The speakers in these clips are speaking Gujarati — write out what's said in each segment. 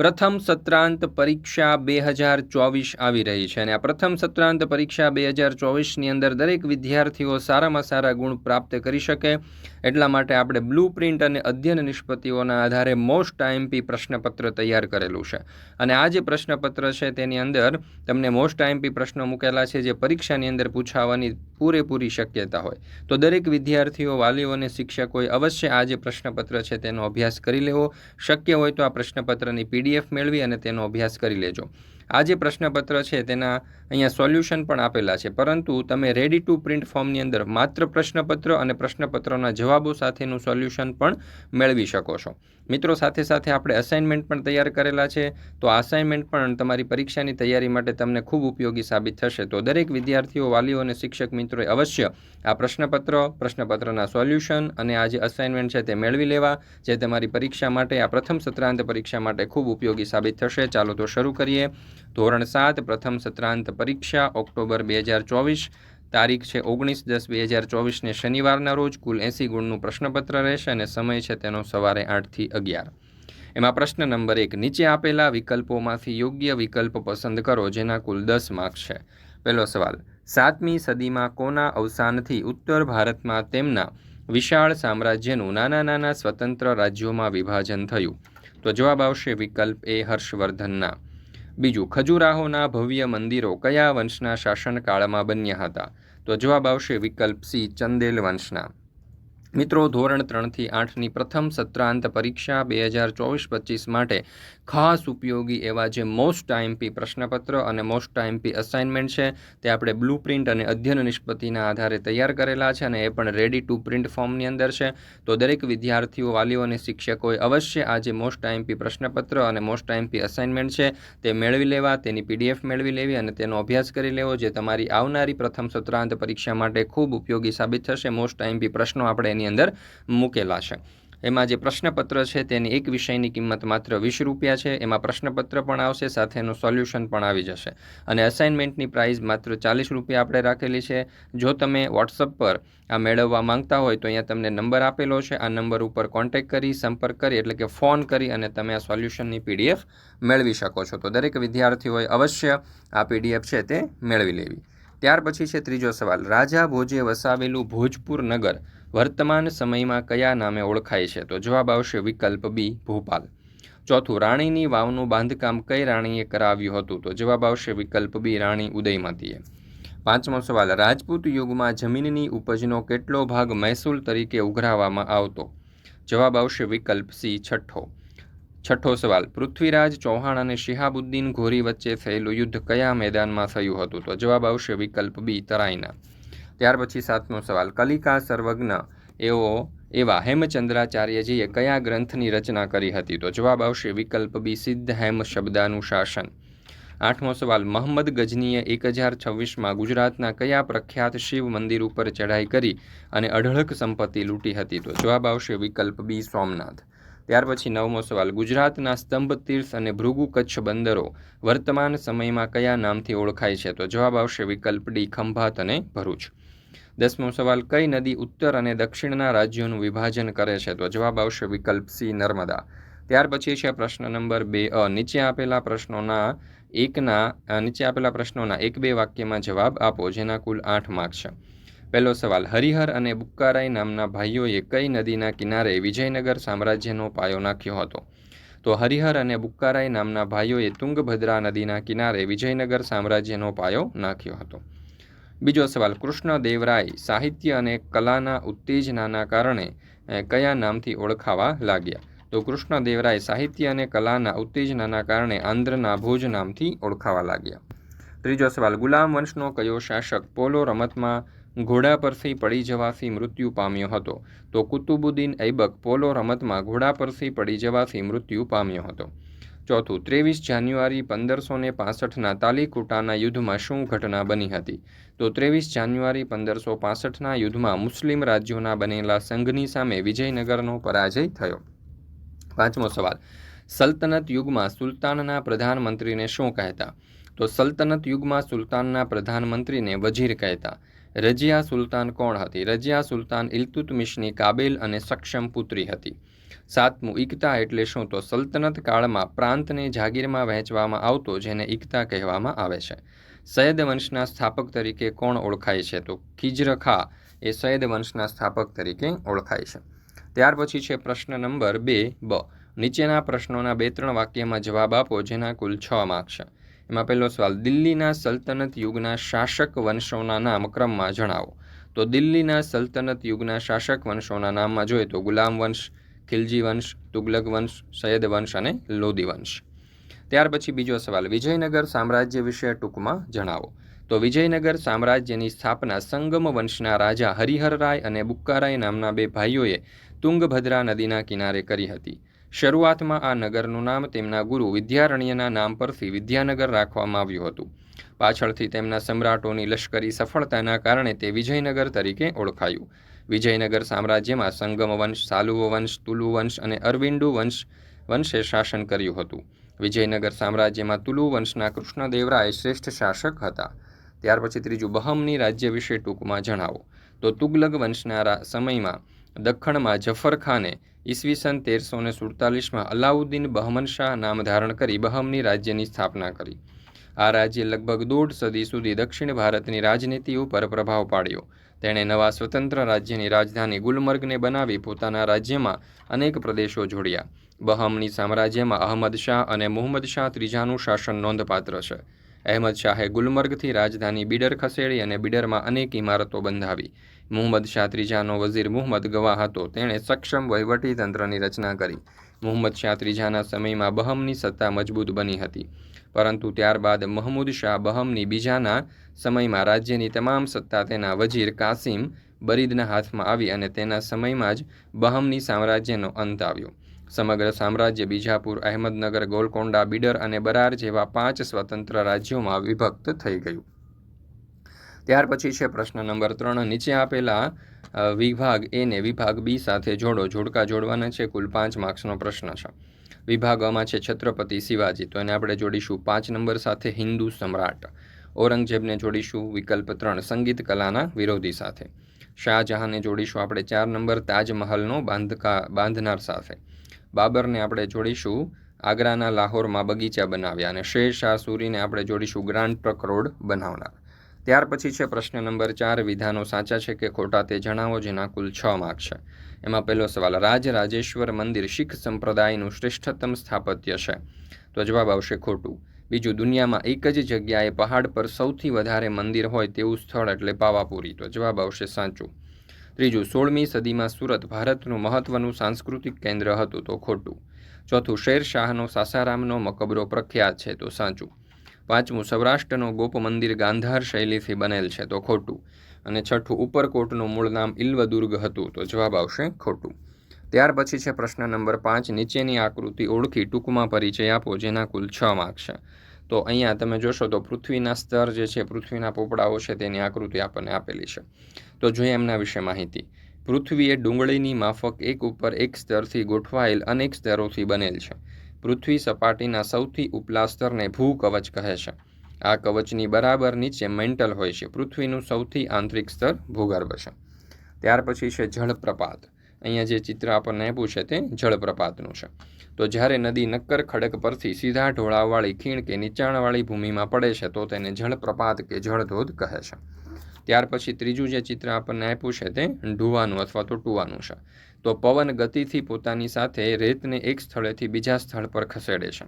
પ્રથમ સત્રાંત પરીક્ષા બે હજાર ચોવીસ આવી રહી છે અને આ પ્રથમ સત્રાંત પરીક્ષા બે હજાર ચોવીસની અંદર દરેક વિદ્યાર્થીઓ સારામાં સારા ગુણ પ્રાપ્ત કરી શકે. એટલા માટે આપણે બ્લુ પ્રિન્ટ અને અધ્યયન નિષ્પત્તિઓના આધારે મોસ્ટ આઈએમપી પ્રશ્નપત્ર તૈયાર કરેલું છે. અને આ જે પ્રશ્નપત્ર છે તેની અંદર તમને મોસ્ટ આઈએમપી પ્રશ્નો મૂકેલા છે જે પરીક્ષાની અંદર પૂછાવાની પૂરેપૂરી શક્યતા હોય. તો દરેક વિદ્યાર્થીઓ, વાલીઓ અને શિક્ષકોએ અવશ્ય આ જે પ્રશ્નપત્ર છે તેનો અભ્યાસ કરી લેવો. શક્ય હોય તો આ પ્રશ્નપત્રની પીડીએફ મેળવી અને તેનો અભ્યાસ કરી લેજો. આ જે પ્રશ્નપત્ર છે તેના અહીંયા સોલ્યુશન પણ આપેલા છે. પરંતુ તમે રેડી ટુ પ્રિન્ટ ફોર્મની અંદર માત્ર પ્રશ્નપત્ર અને પ્રશ્નપત્રોના જવાબો સાથેનું સોલ્યુશન પણ મેળવી શકો છો. મિત્રો, સાથે સાથે આપણે અસાઇનમેન્ટ પણ તૈયાર કરેલા છે. તો અસાઇનમેન્ટ પણ તમારી પરીક્ષાની તૈયારી માટે તમને ખૂબ ઉપયોગી સાબિત થશે. તો દરેક વિદ્યાર્થીઓ, વાલીઓ અને શિક્ષક મિત્રોએ અવશ્ય આ પ્રશ્નપત્ર, પ્રશ્નપત્રના સોલ્યુશન અને આ જે અસાઇનમેન્ટ છે તે મેળવી લેવા, જે તમારી પરીક્ષા માટે, આ પ્રથમ સત્રાંત પરીક્ષા માટે ખૂબ ઉપયોગી સાબિત થશે. ચાલો તો શરૂ કરીએ. ધોરણ સાત, પ્રથમ સત્રાંત પરીક્ષા, ઓક્ટોબર બે હજાર ચોવીસ. તારીખ છે ઓગણીસ દસ બે હજાર ચોવીસને શનિવારના રોજ કુલ એંસી ગુણનું પ્રશ્નપત્ર રહેશે અને સમય છે તેનો સવારે આઠથી અગિયાર. એમાં પ્રશ્ન નંબર એક, નીચે આપેલા વિકલ્પોમાંથી યોગ્ય વિકલ્પ પસંદ કરો જેના કુલ દસ માર્ક્સ છે. પહેલો સવાલ, સાતમી સદીમાં કોના અવસાનથી ઉત્તર ભારતમાં તેમના વિશાળ સામ્રાજ્યનું નાના નાના સ્વતંત્ર રાજ્યોમાં વિભાજન થયું? તો જવાબ આવશે વિકલ્પ એ હર્ષવર્ધનના. બીજું, ખજુરાહોના ભવ્ય મંદિરો કયા વંશના શાસનકાળમાં બન્યા હતા? તો જવાબ આવશે વિકલ્પ સી, ચંદેલ વંશના. મિત્રો, ધોરણ ત્રણથી આઠની પ્રથમ સત્રાંત પરીક્ષા બે હજાર ચોવીસ પચીસ માટે ખાસ ઉપયોગી એવા જે મોસ્ટ આઈએમપી પ્રશ્નપત્ર અને મોસ્ટ આઈએમપી અસાઇનમેન્ટ છે, તે આપણે બ્લુ પ્રિન્ટ અને અધ્યયન નિષ્પત્તિના આધારે તૈયાર કરેલા છે અને એ પણ રેડી ટુ પ્રિન્ટ ફોર્મની અંદર છે. તો દરેક વિદ્યાર્થીઓ, વાલીઓ અને શિક્ષકોએ અવશ્ય આ જે મોસ્ટ આઈએમપી પ્રશ્નપત્ર અને મોસ્ટ આઈએમપી અસાઇનમેન્ટ છે, તે મેળવી લેવા, તેની પીડીએફ મેળવી લેવી અને તેનો અભ્યાસ કરી લેવો જે તમારી આવનારી પ્રથમ સત્રાંત પરીક્ષા માટે ખૂબ ઉપયોગી સાબિત થશે. મોસ્ટ આઈએમપી પ્રશ્નો આપણે એની અંદર મૂકેલા છે. એમાં જે પ્રશ્નપત્ર છે તેની એક વિષયની કિંમત માત્ર વીસ રૂપિયા છે. એમાં પ્રશ્નપત્ર પણ આવશે સાથેનું સોલ્યુશન પણ આવી જશે. અને અસાઇનમેન્ટની પ્રાઇસ માત્ર ચાલીસ રૂપિયા આપણે રાખેલી છે. જો તમે વોટ્સઅપ પર આ મેળવવા માંગતા હોય તો અહીંયા તમને નંબર આપેલો છે. આ નંબર ઉપર કોન્ટેક કરી, સંપર્ક કરી, એટલે કે ફોન કરી અને તમે આ સોલ્યુશનની પીડીએફ મેળવી શકો છો. તો દરેક વિદ્યાર્થીઓએ અવશ્ય આ પીડીએફ છે તે મેળવી લેવી. ત્યાર પછી છે ત્રીજો સવાલ. રાજા ભોજે વસાવેલું ભોજપુર નગર વર્તમાન સમયમાં કયા નામે ઓળખાય છે? તો જવાબ આવશે વિકલ્પ બી, ભોપાલ. ચોથું, રાણીની વાવનું બાંધકામ કઈ રાણીએ કરાવ્યું હતું? તો જવાબ આવશે વિકલ્પ બી, રાણી ઉદયમતીએ. પાંચમો સવાલ, રાજપૂત યુગમાં જમીનની ઉપજનો કેટલો ભાગ મહેસૂલ તરીકે ઉઘરાવવામાં આવતો? જવાબ આવશે વિકલ્પ સી, છઠ્ઠો. છઠ્ઠો સવાલ, પૃથ્વીરાજ ચૌહાણ અને શિહાબુદ્દીન ઘોરી વચ્ચે થયેલું યુદ્ધ કયા મેદાનમાં થયું હતું? તો જવાબ આવશે વિકલ્પ બી, તરાઈના. ત્યાર પછી સાતમો સવાલ, કલિકા સર્વજ્ઞ, એવો એવા હેમચંદ્રાચાર્યજીએ કયા ગ્રંથની રચના કરી હતી? તો જવાબ આવશે વિકલ્પ બી, સિદ્ધ હેમ શબ્દાનું શાસન આઠમો સવાલ મહમ્મદ ગજનીએ એક હજાર છવ્વીસમાં ગુજરાતના કયા પ્રખ્યાત શિવ મંદિર ઉપર ચઢાઈ કરી અને અઢળક સંપત્તિ લૂંટી હતી? તો જવાબ આવશે વિકલ્પ બી, સોમનાથ. ત્યાર પછી નવમો સવાલ, ગુજરાતના સ્તંભ, તીર્થ અને ભૃગુ કચ્છ બંદરો વર્તમાન સમયમાં કયા નામથી ઓળખાય છે? તો જવાબ આવશે વિકલ્પ ડી, ખંભાત અને ભરૂચ. દસમો સવાલ, કઈ નદી ઉત્તર અને દક્ષિણના રાજ્યોનું વિભાજન કરે છે? તો જવાબ આવશે વિકલ્પ સી, નર્મદા. ત્યાર પછી છે પ્રશ્ન નંબર બે, અ, નીચે આપેલા પ્રશ્નોના એકના નીચે આપેલા પ્રશ્નોના એક બે વાક્યમાં જવાબ આપો, જેના કુલ આઠ માર્ક છે. પહેલો સવાલ, હરિહર અને બુક્કારાઈ નામના ભાઈઓએ કઈ નદીના કિનારે વિજયનગર સામ્રાજ્યનો પાયો નાખ્યો હતો? તો હરિહર અને બુક્કારાઈ નામના ભાઈઓએ તુંગભદ્રા નદીના કિનારે વિજયનગર સામ્રાજ્યનો પાયો નાખ્યો હતો. બીજો સવાલ કૃષ્ણદેવરાય સાહિત્ય અને કલાના ઉત્તેજનાના કારણે કયા નામથી ઓળખાવા લાગ્યા? તો કૃષ્ણદેવરાય સાહિત્ય અને કલાના ઉત્તેજનાના કારણે આંધ્રના ભોજ નામથી ઓળખાવા લાગ્યા. ત્રીજો સવાલ, ગુલામ વંશનો કયો શાસક પોલો રમતમાં ઘોડા પરથી પડી જવાથી મૃત્યુ પામ્યો હતો? તો કુતુબુદ્દીન ઐબક પોલો રમતમાં ઘોડા પરથી પડી જવાથી મૃત્યુ પામ્યો હતો. ચોથું, ત્રેવીસ જાન્યુઆરી પંદરસો ને પાસઠના તાલીકુટાના યુદ્ધમાં શું ઘટના બની હતી? તો ત્રેવીસ જાન્યુઆરી પંદરસો પાસઠના યુદ્ધમાં મુસ્લિમ રાજ્યોના બનેલા સંઘની સામે વિજયનગરનો પરાજય થયો. પાંચમો સવાલ, સલ્તનત યુગમાં સુલતાનના પ્રધાનમંત્રીને શું કહેતા? તો સલ્તનત યુગમાં સુલતાનના પ્રધાનમંત્રીને વજીર કહેતા. રજિયા સુલતાન કોણ હતી? રજિયા સુલતાન ઇલ્તુતમિશની કાબિલ અને સક્ષમ પુત્રી હતી. સાતમું ઇકતા એટલે શું? તો સલ્તનત કાળમાં પ્રાંતને જાગીરમાં વહેંચવામાં આવતો જેને ઇકતા કહેવામાં આવે છે. સૈયદ વંશના સ્થાપક તરીકે કોણ ઓળખાય છે? તો ખિજર એ સૈયદ વંશના સ્થાપક તરીકે ઓળખાય છે. ત્યાર પછી છે પ્રશ્ન નંબર બે, બ. નીચેના પ્રશ્નોના બે ત્રણ વાક્યમાં જવાબ આપો, જેના કુલ છ માર્ક છે. એમાં પહેલો સવાલ, દિલ્હીના સલ્તનત યુગના શાસક વંશોના નામ ક્રમમાં જણાવો. તો દિલ્હીના સલ્તનત યુગના શાસક વંશોના નામમાં જોઈએ તો ગુલામ વંશ ખિલજી વંશ, તુગલક વંશ, સૈયદ વંશ અને લોદી વંશ. ત્યાર પછી બીજો સવાલ, વિજયનગર સામ્રાજ્ય વિશે ટૂંકમાં જણાવો. તો વિજયનગર સામ્રાજ્યની સ્થાપના સંગમ વંશના રાજા હરિહરરાય અને બુક્કારાય નામના બે ભાઈઓએ તુંગભદ્રા નદીના કિનારે કરી હતી. શરૂઆતમાં આ નગરનું નામ તેમના ગુરુ વિદ્યારણ્યના નામ પરથી વિદ્યાનગર રાખવામાં આવ્યું હતું. પાછળથી તેમના સમ્રાટોની લશ્કરી સફળતાના કારણે તે વિજયનગર તરીકે ઓળખાયું. વિજયનગર સામ્રાજ્યમાં સંગમ વંશ સાલુવો વંશ, તુલુ વંશ અને અરવિંદુ વંશ વંશે શાસન કર્યું હતું. વિજયનગર સામ્રાજ્યમાં તુલુ વંશના કૃષ્ણદેવરાય શ્રેષ્ઠ શાસક હતા. ત્યાર પછી ત્રીજું બહમની રાજ્ય વિશે ટૂંકમાં જણાવો. તો તુગલક વંશના સમયમાં દખ્ખણમાં જફર ખાને ઈસવીસન તેરસો ને સુડતાલીસમાં અલાઉદ્દીન બહમન શાહ નામ ધારણ કરી બહમની રાજ્યની સ્થાપના કરી. આ રાજ્ય લગભગ દોઢ સદી સુધી દક્ષિણ ભારતની રાજનીતિ ઉપર પ્રભાવ પાડ્યો. તેણે નવા સ્વતંત્ર રાજ્યની રાજધાની ગુલમર્ગને બનાવી પોતાના રાજ્યમાં અનેક પ્રદેશો જોડ્યા. બહમની સામ્રાજ્યમાં અહમદ શાહ અને મોહમ્મદ શાહ ત્રીજાનું શાસન નોંધપાત્ર છે. અહેમદ શાહે ગુલમર્ગથી રાજધાની બીડર ખસેડી અને બીડરમાં અનેક ઇમારતો બંધાવી. મુહમ્મદ શાહ ત્રીજાનો વઝીર મુહમ્મદ ગવા હતો. તેણે સક્ષમ વહીવટી તંત્રની રચના કરી. મુહમ્મદ શાહ ત્રીજાના સમયમાં બહમની સત્તા મજબૂત બની હતી. પરંતુ ત્યારબાદ મહમૂદ શાહ બહમની બીજાના સમયમાં રાજ્યની તમામ સત્તા તેના વજીર કાસિમ બરીદના હાથમાં આવી અને તેના સમયમાં જ બહમની સામ્રાજ્યનો અંત આવ્યો. સમગ્ર સામ્રાજ્ય બીજાપુર, અહેમદનગર, ગોલકોંડા, બીડર અને બરાર જેવા પાંચ સ્વતંત્ર રાજ્યોમાં વિભક્ત થઈ ગયું. ત્યાર પછી છે પ્રશ્ન નંબર ત્રણ. નીચે આપેલા વિભાગ એને વિભાગ બી સાથે જોડો. જોડકા જોડવાના છે. કુલ પાંચ માર્ક્સનો પ્રશ્ન છે. વિભાગમાં છે છત્રપતિ શિવાજી. તો એને આપણે જોડીશું પાંચ નંબર સાથે હિન્દુ સમ્રાટ. ઔરંગઝેબને જોડીશું વિકલ્પ ત્રણ, સંગીત કલાના વિરોધી સાથે. શાહજહાંને જોડીશું આપણે ચાર નંબર તાજમહલનો બાંધકા, બાંધનાર સાથે. બાબરને આપણે જોડીશું આગ્રાના લાહોરમાં બગીચા બનાવ્યા અને શેર શાહ સૂરીને આપણે જોડીશું ગ્રાન્ડ ટ્રક રોડ બનાવનાર. ત્યાર પછી છે પ્રશ્ન નંબર ચાર, વિધાનો સાચા છે કે ખોટા તે જણાવો, જેના કુલ છ માર્ક છે. એમાં પહેલો સવાલ, રાજ રાજેશ્વર મંદિર શીખ સંપ્રદાયનું શ્રેષ્ઠતમ સ્થાપત્ય છે? તો જવાબ આવશે ખોટું. બીજું, દુનિયામાં એક જ જગ્યાએ પહાડ પર સૌથી વધારે મંદિર હોય તેવું સ્થળ એટલે પાવાપુરી. તો જવાબ આવશે સાચું. ત્રીજું, સોળમી સદીમાં સુરત ભારતનું મહત્વનું સાંસ્કૃતિક કેન્દ્ર હતું. તો ખોટું. ચોથું, શેર શાહનો સાસારામનો મકબરો પ્રખ્યાત છે. તો સાચું. પાંચમું, સૌરાષ્ટ્રનો ગોપ મંદિર ગાંધાર શૈલીથી બનેલ છે, તો ખોટું. અને છઠ્ઠું, ઉપરકોટનું મૂળ નામ ઇલ્વદુર્ગ હતું, તો જવાબ આવશે ખોટું. ત્યાર પછી છે પ્રશ્ન નંબર પાંચ, નીચેની આકૃતિ ઓળખી ટૂંકમાં પરિચય આપો, જેના કુલ છ માર્ક છે. તો અહીંયા તમે જોશો તો પૃથ્વીના સ્તર જે છે, પૃથ્વીના પોપડાઓ છે, તેની આકૃતિ આપણને આપેલી છે. તો જોઈએ એમના વિશે માહિતી. પૃથ્વી એ ડુંગળીની માફક એક ઉપર એક સ્તરથી ગોઠવાયેલ અનેક સ્તરોથી બનેલ છે. પૃથ્વી સપાટીના સૌથી ઉપલા સ્તરને ભૂકવચ કહે છે. આ કવચની બરાબર નીચે મેન્ટલ હોય છે. પૃથ્વીનું સૌથી આંતરિક સ્તર ભૂગર્ભ છે. ત્યાર પછી છે જળપ્રપાત. અહીંયા જે ચિત્ર આપણને આપ્યું છે તે જળપ્રપાતનું છે. તો જ્યારે નદી નક્કર ખડક પરથી સીધા ઢોળાવવાળી ખીણ કે નીચાણવાળી ભૂમિમાં પડે છે, તો તેને જળપ્રપાત કે જળધોધ કહે છે. ત્યાર પછી ત્રીજું જે ચિત્ર આપણને આપ્યું છે તે ઢૂવાનું અથવા તો ટુવાનું છે. તો પવન ગતિથી પોતાની સાથે રેતને એક સ્થળેથી બીજા સ્થળ પર ખસેડે છે.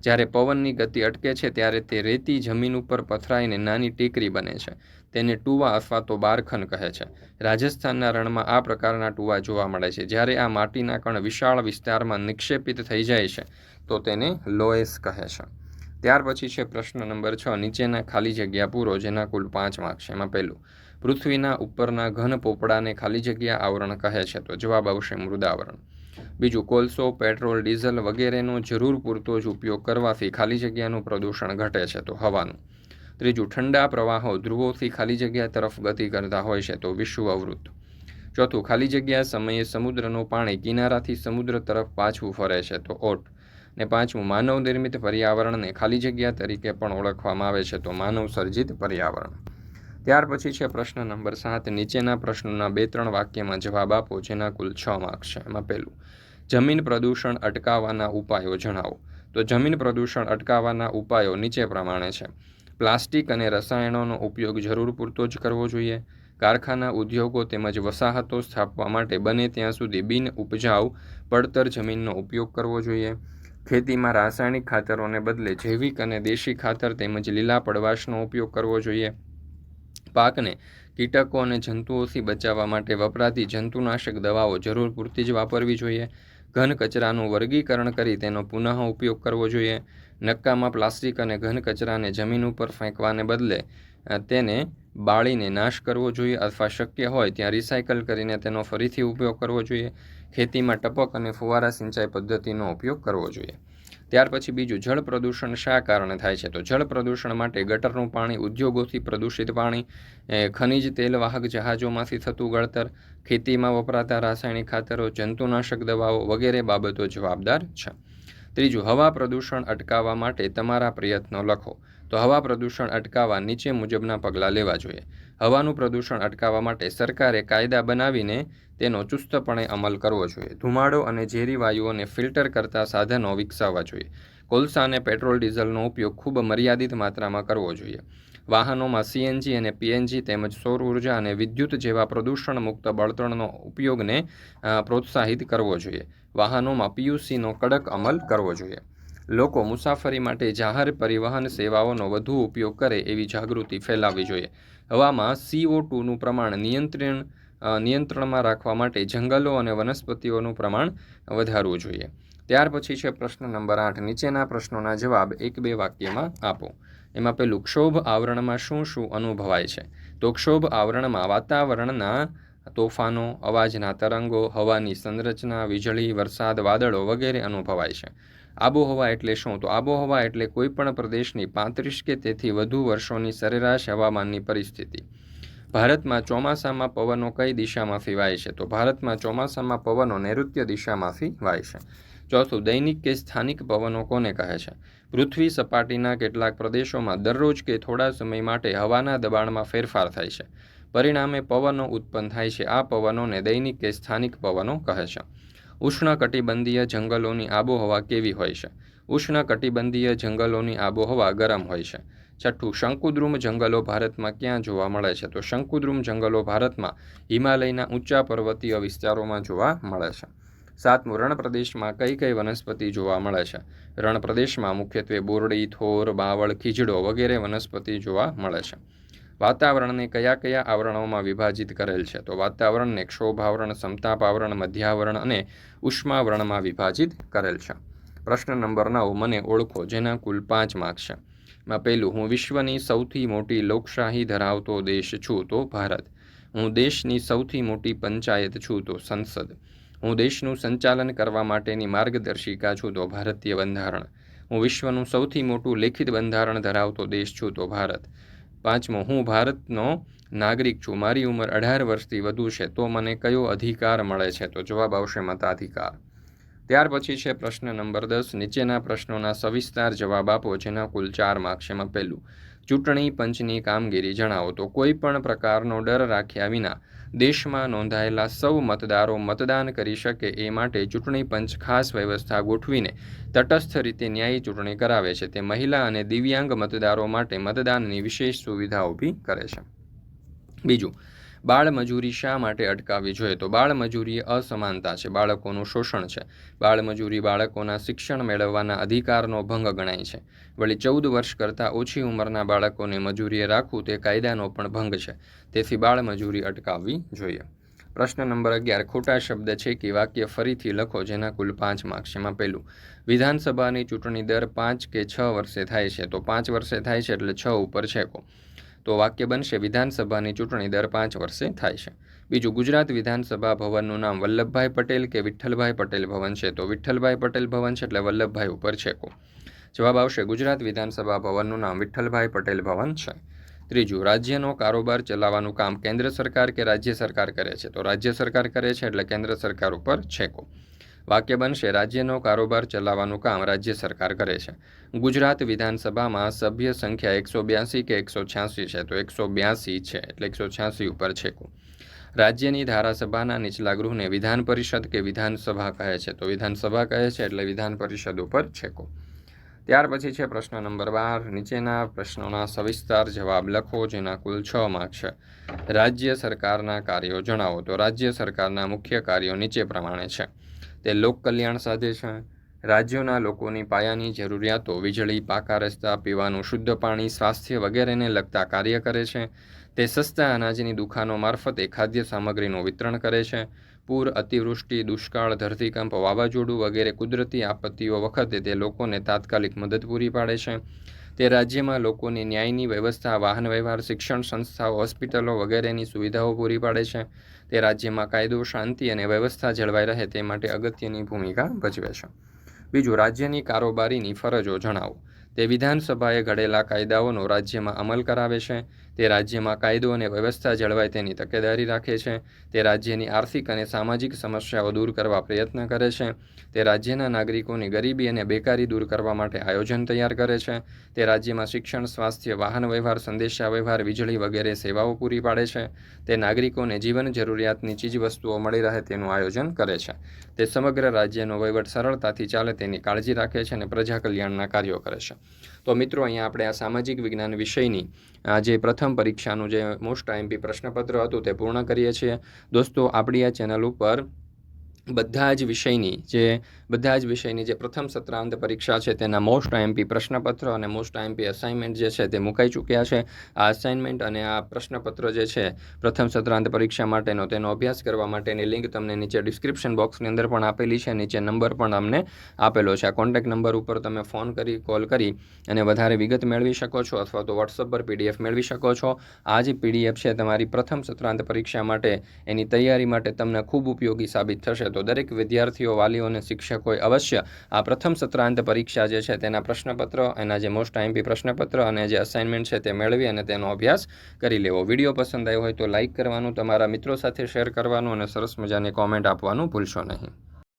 જ્યારે પવનની ગતિ અટકે છે, ત્યારે તે રેતી જમીન ઉપર પથરાઈને નાની ટેકરી બને છે. તેને ટુવા અથવા તો બારખન કહે છે. રાજસ્થાનના રણમાં આ પ્રકારના ટુવા જોવા મળે છે. જ્યારે આ માટીના કણ વિશાળ વિસ્તારમાં નિક્ષેપિત થઈ જાય છે, તો તેને લોએસ કહે છે. ત્યાર પછી છે પ્રશ્ન નંબર છ. નીચેના ખાલી જગ્યા પૂરો, જેના કુલ પાંચ માર્ક છે. એમાં પહેલું પૃથ્વીના ઉપરના ઘન પોપડાને ખાલી જગ્યા આવરણ કહે છે. તો જવાબ આવશે મૃદાવરણ બીજું, કોલસો, પેટ્રોલ, ડીઝલ વગેરેનો જરૂર પૂરતો જ ઉપયોગ કરવાથી ખાલી જગ્યાનું પ્રદૂષણ ઘટે છે, તો હવાનું. ત્રીજું, ઠંડા પ્રવાહો ધ્રુવોથી ખાલી જગ્યા તરફ ગતિ કરતા હોય છે, તો વિશ્વ અવૃત્ત. ચોથું, ખાલી જગ્યા સમયે સમુદ્રનું પાણી કિનારાથી સમુદ્ર તરફ પાછું ફરે છે, તો ઓટ. ને પાંચમું માનવ નિર્મિત પર્યાવરણને ખાલી જગ્યા તરીકે પણ ઓળખવામાં આવે છે, તો માનવ સર્જિત પર્યાવરણ. ત્યાર પછી છે પ્રશ્ન નંબર સાત. નીચેના પ્રશ્નોના બે ત્રણ વાક્યમાં જવાબ આપો, જેના કુલ છ માર્ક્સ છે. એમાં પહેલું, જમીન પ્રદૂષણ અટકાવવાના ઉપાયો જણાવો. તો જમીન પ્રદૂષણ અટકાવવાના ઉપાયો નીચે પ્રમાણે છે. પ્લાસ્ટિક અને રસાયણોનો ઉપયોગ જરૂર પૂરતો જ કરવો જોઈએ. કારખાના ઉદ્યોગો તેમજ વસાહતો સ્થાપવા માટે બને ત્યાં સુધી બિન ઉપજાઉ પડતર જમીનનો ઉપયોગ કરવો જોઈએ. ખેતીમાં રાસાયણિક ખાતરોને બદલે જૈવિક અને દેશી ખાતર તેમજ લીલા પડવાશનો ઉપયોગ કરવો જોઈએ. પાકને કીટકો અને જંતુઓથી બચાવવા માટે વપરાતી જંતુનાશક દવાઓ જરૂર પૂરતી જ વાપરવી જોઈએ. ઘન કચરાનું વર્ગીકરણ કરી તેનો પુનઃ ઉપયોગ કરવો જોઈએ. નક્કામાં પ્લાસ્ટિક અને ઘન કચરાને જમીન ઉપર ફેંકવાને બદલે તેને બાળીને નાશ કરવો જોઈએ અથવા શક્ય હોય ત્યાં રિસાયકલ કરીને તેનો ફરીથી ઉપયોગ કરવો જોઈએ. ખેતીમાં ટપક અને ફુવારા સિંચાઈ પદ્ધતિનો ઉપયોગ કરવો જોઈએ. ત્યાર પછી બીજું જળ પ્રદૂષણ શા કારણે થાય છે? તો જળ પ્રદૂષણ માટે ગટરનું પાણી, ઉદ્યોગોથી પ્રદૂષિત પાણી ખનિજ તેલવાહક જહાજોમાંથી થતું ગળતર, ખેતીમાં વપરાતા રાસાયણિક ખાતરો, જંતુનાશક દવાઓ વગેરે બાબતો જવાબદાર છે. ત્રીજું, હવા પ્રદૂષણ અટકાવવા માટે તમારા પ્રયત્નો લખો. તો હવા પ્રદૂષણ અટકાવવા નીચે મુજબના પગલાં લેવા જોઈએ. હવાનું પ્રદૂષણ અટકાવવા માટે સરકારે કાયદા બનાવીને તેનો ચુસ્તપણે અમલ કરવો જોઈએ. ધુમાડો અને ઝેરી વાયુઓને ફિલ્ટર કરતા સાધનો વિકસાવવા જોઈએ. કોલસા અને પેટ્રોલ ડીઝલનો ઉપયોગ ખૂબ મર્યાદિત માત્રામાં કરવો જોઈએ. વાહનોમાં સીએનજી અને પીએનજી તેમજ સૌર ઊર્જા અને વિદ્યુત જેવા પ્રદૂષણ મુક્ત બળતણનો ઉપયોગને પ્રોત્સાહિત કરવો જોઈએ. વાહનોમાં પીયુસીનો કડક અમલ કરવો જોઈએ. લોકો મુસાફરી માટે જાહેર પરિવહન સેવાઓનો વધુ ઉપયોગ કરે એવી જાગૃતિ ફેલાવવી જોઈએ. હવામાં સીઓ ટુનું પ્રમાણ નિયંત્રણ નિયંત્રણમાં રાખવા માટે જંગલો અને વનસ્પતિઓનું પ્રમાણ વધારવું જોઈએ. ત્યાર પછી છે પ્રશ્ન નંબર આઠ. નીચેના પ્રશ્નોના જવાબ એક બે વાક્યમાં આપો. એમાં પેલું, ક્ષોભ આવરણમાં શું શું અનુભવાય છે? તો ક્ષોભ આવરણમાં વાતાવરણના તોફાનો, અવાજના તરંગો, હવાની સંરચના, વીજળી, વરસાદ, વાદળો વગેરે અનુભવાય છે. આબોહવા એટલે શું? તો આબોહવા એટલે કોઈપણ પ્રદેશની પાંત્રીસ કે તેથી વધુ વર્ષોની સરેરાશ હવામાનની પરિસ્થિતિ. ભારતમાં ચોમાસામાં પવનો કઈ દિશામાંથી વાય છે? તો ભારતમાં ચોમાસામાં પવનો નૈઋત્ય દિશામાંથી વાય છે. ચોથું, દૈનિક કે સ્થાનિક પવનો કોને કહે છે? પૃથ્વી સપાટીના કેટલાક પ્રદેશોમાં દરરોજ કે થોડા સમય માટે હવાના દબાણમાં ફેરફાર થાય છે. પરિણામે પવનો ઉત્પન્ન થાય છે. આ પવનોને દૈનિક કે સ્થાનિક પવનો કહે છે. ઉષ્ણકટિબંધીય જંગલોની આબોહવા કેવી હોય છે? ઉષ્ણકટિબંધીય જંગલોની આબોહવા ગરમ હોય છે. છઠ્ઠું, શંકુદ્રુમ જંગલો ભારતમાં ક્યાં જોવા મળે છે? તો શંકુદ્રુમ જંગલો ભારતમાં હિમાલયના ઊંચા પર્વતીય વિસ્તારોમાં જોવા મળે છે. સાતમું, રણપ્રદેશમાં કઈ કઈ વનસ્પતિ જોવા મળે છે? રણપ્રદેશમાં મુખ્યત્વે બોરડી, થોર, બાવળ, ખીજડો વગેરે વનસ્પતિ જોવા મળે છે. વાતાવરણને કયા કયા આવરણોમાં વિભાજિત કરેલ છે? તો વાતાવરણને ક્ષોભાવરણ સમતાપાવરણ મધ્યાવરણ અને ઉષ્માવરણમાં વિભાજિત કરેલ છે. પ્રશ્ન નંબર નવ, મને ઓળખો, જેના કુલ પાંચ માર્ક્સ છે. માં પહેલું, હું વિશ્વની સૌથી મોટી લોકશાહી ધરાવતો દેશ છું, તો ભારત. હું દેશની સૌથી મોટી પંચાયત છું, તો સંસદ. હું દેશનું સંચાલન કરવા માટેની માર્ગદર્શિકા છું, તો ભારતીય બંધારણ. હું વિશ્વનું સૌથી મોટું લેખિત બંધારણ ધરાવતો દેશ છું, તો ભારત. પાંચમો, હું ભારતનો નાગરિક છું, મારી ઉંમર અઢાર વર્ષથી વધુ છે, તો મને કયો અધિકાર મળે છે? તો જવાબ આવશે મતાધિકાર. ત્યાર પછી છે પ્રશ્ન નંબર દસ, નીચેના પ્રશ્નોના સવિસ્તાર જવાબ આપો, જેના કુલ ચાર માર્ક્સ એમાં પહેલું ચૂંટણી પંચની કામગીરી જણાવો તો કોઈ પણ પ્રકારનો ડર રાખ્યા વિના દેશમાં નોંધાયેલા સૌ મતદારો મતદાન કરી શકે એ માટે ચૂંટણી પંચ ખાસ વ્યવસ્થા ગોઠવીને તટસ્થ રીતે ન્યાયી ચૂંટણી કરાવે છે. તે મહિલા અને દિવ્યાંગ મતદારો માટે મતદાનની વિશેષ સુવિધા ઊભી કરે છે. બીજું બાળમજૂરી શા માટે અટકાવવી જોઈએ? તો બાળમજૂરી એ અસમાનતા છે, બાળકોનું શોષણ છે. બાળમજૂરી બાળકોના શિક્ષણ મેળવવાના અધિકારનો ભંગ ગણાય છે. વળી ચૌદ વર્ષ કરતાં ઓછી ઉંમરના બાળકોને મજૂરીએ રાખવું તે કાયદાનો પણ ભંગ છે. તેથી બાળમજૂરી અટકાવવી જોઈએ. પ્રશ્ન નંબર અગિયાર. ખોટા શબ્દ છે કે વાક્ય ફરીથી લખો જેના કુલ પાંચ માર્ક્સ એમાં પહેલું, વિધાનસભાની ચૂંટણી દર પાંચ કે છ વર્ષે થાય છે. તો પાંચ વર્ષે થાય છે એટલે છ ઉપર છેકો. તો વાક્ય બનશે, વિધાનસભાની ચૂંટણી દર પાંચ વર્ષે થાય છે. બીજું, ગુજરાત વિધાનસભા ભવનનું નામ વલ્લભભાઈ પટેલ કે વિઠ્ઠલભાઈ પટેલ ભવન છે? તો વિઠ્ઠલભાઈ પટેલ ભવન છે એટલે વલ્લભભાઈ ઉપર છેકો. જવાબ આવશે, ગુજરાત વિધાનસભા ભવનનું નામ વિઠ્ઠલભાઈ પટેલ ભવન છે. ત્રીજું, રાજ્યનો કારોબાર ચલાવવાનું કામ કેન્દ્ર સરકાર કે રાજ્ય સરકાર કરે છે? તો રાજ્ય સરકાર કરે છે એટલે કેન્દ્ર સરકાર ઉપર છેકો. વાક્ય બનશે, રાજ્યનો કારોબાર ચલાવવાનું કામ રાજ્ય સરકાર કરે છે. ગુજરાત વિધાનસભામાં સભ્ય સંખ્યા એકસો બ્યાસી કે એકસો છ્યાસી છે, તો એકસો બ્યાસી છે, એટલે એકસો છ્યાસી ઉપર છે રાજ્યની ધારાસભાના નીચલા ગૃહને વિધાન પરિષદ કે વિધાનસભા કહે છે, તો વિધાનસભા કહે છે, એટલે વિધાન પરિષદ ઉપર છેકો. ત્યાર પછી છે પ્રશ્ન નંબર બાર, નીચેના પ્રશ્નોના સવિસ્તાર જવાબ લખો, જેના કુલ છ માર્ક છે. રાજ્ય સરકારના કાર્યો જણાવો, તો રાજ્ય સરકારના મુખ્ય કાર્યો નીચે પ્રમાણે છે. તે લોક કલ્યાણ સાધે છે. રાજ્યોના લોકોની પાયાની જરૂરિયાતો વીજળી, પાકા રસ્તા, પીવાનું શુદ્ધ પાણી, સ્વાસ્થ્ય વગેરેને લગતા કાર્ય કરે છે. તે સસ્તા અનાજની દુકાનો મારફતે ખાદ્ય સામગ્રીનું વિતરણ કરે છે. પૂર, અતિવૃષ્ટિ, દુષ્કાળ, ધરતીકંપ, વાવાઝોડું વગેરે કુદરતી આપત્તિઓ વખતે તે લોકોને તાત્કાલિક મદદ પૂરી પાડે છે. તે રાજ્યમાં લોકોને ન્યાયની વ્યવસ્થા વાહન વ્યવહાર શિક્ષણ સંસ્થાઓ, હોસ્પિટલો વગેરેની સુવિધાઓ પૂરી પાડે છે. તે રાજ્યમાં કાયદો, શાંતિ અને વ્યવસ્થા જળવાઈ રહે તે માટે અગત્યની ભૂમિકા ભજવે છે. બીજું, રાજ્યની કારોબારીની ફરજો જણાવો. તે વિધાનસભાએ ઘડેલા કાયદાઓનો રાજ્યમાં અમલ કરાવે છે. તે રાજ્યમાં કાયદો અને વ્યવસ્થા જળવાય તેની તકેદારી રાખે છે. તે રાજ્યની આર્થિક અને સામાજિક સમસ્યાઓ દૂર કરવા પ્રયત્ન કરે છે. તે રાજ્યના નાગરિકોની ગરીબી અને બેકારી દૂર કરવા માટે આયોજન તૈયાર કરે છે. તે રાજ્યમાં શિક્ષણ, સ્વાસ્થ્ય, વાહન વ્યવહાર સંદેશા વ્યવહાર વીજળી વગેરે સેવાઓ પૂરી પાડે છે. તે નાગરિકોને જીવન જરૂરિયાતની ચીજવસ્તુઓ મળી રહે તેનું આયોજન કરે છે. તે સમગ્ર રાજ્યનો વહીવટ સરળતાથી ચાલે તેની કાળજી રાખે છે અને પ્રજા કલ્યાણના કાર્યો કરે છે. તો મિત્રો, અહીંયા આપણે આ સામાજિક વિજ્ઞાન વિષયની આજે પ્રથમ પરીક્ષાનું જે મોસ્ટ આઈએમપી પ્રશ્નપત્ર હતું તે પૂર્ણ કરીએ છીએ. દોસ્તો, આપણી આ ચેનલ ઉપર બધા જ વિષયની જે બધા જ વિષયની જે પ્રથમ સત્રાંત પરીક્ષા છે તેના મોસ્ટ આઈએમપી પ્રશ્નપત્ર અને મોસ્ટ આઈએમપી અસાઇનમેન્ટ જે છે તે મુકાઈ ચૂક્યા છે. આ અસાઇનમેન્ટ અને આ પ્રશ્નપત્ર જે છે પ્રથમ સત્રાંત પરીક્ષા માટેનો તેનો અભ્યાસ કરવા માટેની લિંક તમને નીચે ડિસ્ક્રિપ્શન બોક્સની અંદર પણ આપેલી છે. નીચે નંબર પણ અમને આપેલો છે. આ કોન્ટેક્ટ નંબર ઉપર તમે ફોન કરી કોલ કરી અને વધારે વિગત મેળવી શકો છો અથવા તો વોટ્સઅપ પર પીડીએફ મેળવી શકો છો. આ જે પીડીએફ છે તમારી પ્રથમ સત્રાંત પરીક્ષા માટે. એની તૈયારી માટે તમને ખૂબ ઉપયોગી સાબિત થશે. તો દરેક વિદ્યાર્થીઓ, વાલીઓ અને શિક્ષકોએ અવશ્ય. આ પ્રથમ સત્રાંત પરીક્ષા જે છે તેના પ્રશ્નપત્ર, એના જે મોસ્ટ આઈમ્પી પ્રશ્નપત્ર અને જે અસાઇનમેન્ટ છે તે મેળવી અને તેનો અભ્યાસ કરી લેવો. વીડિયો પસંદ આવ્યો હોય તો લાઇક કરવાનું, તમારા મિત્રો સાથે શેર કરવાનું અને સરસ મજાની કોમેન્ટ આપવાનું ભૂલશો નહીં.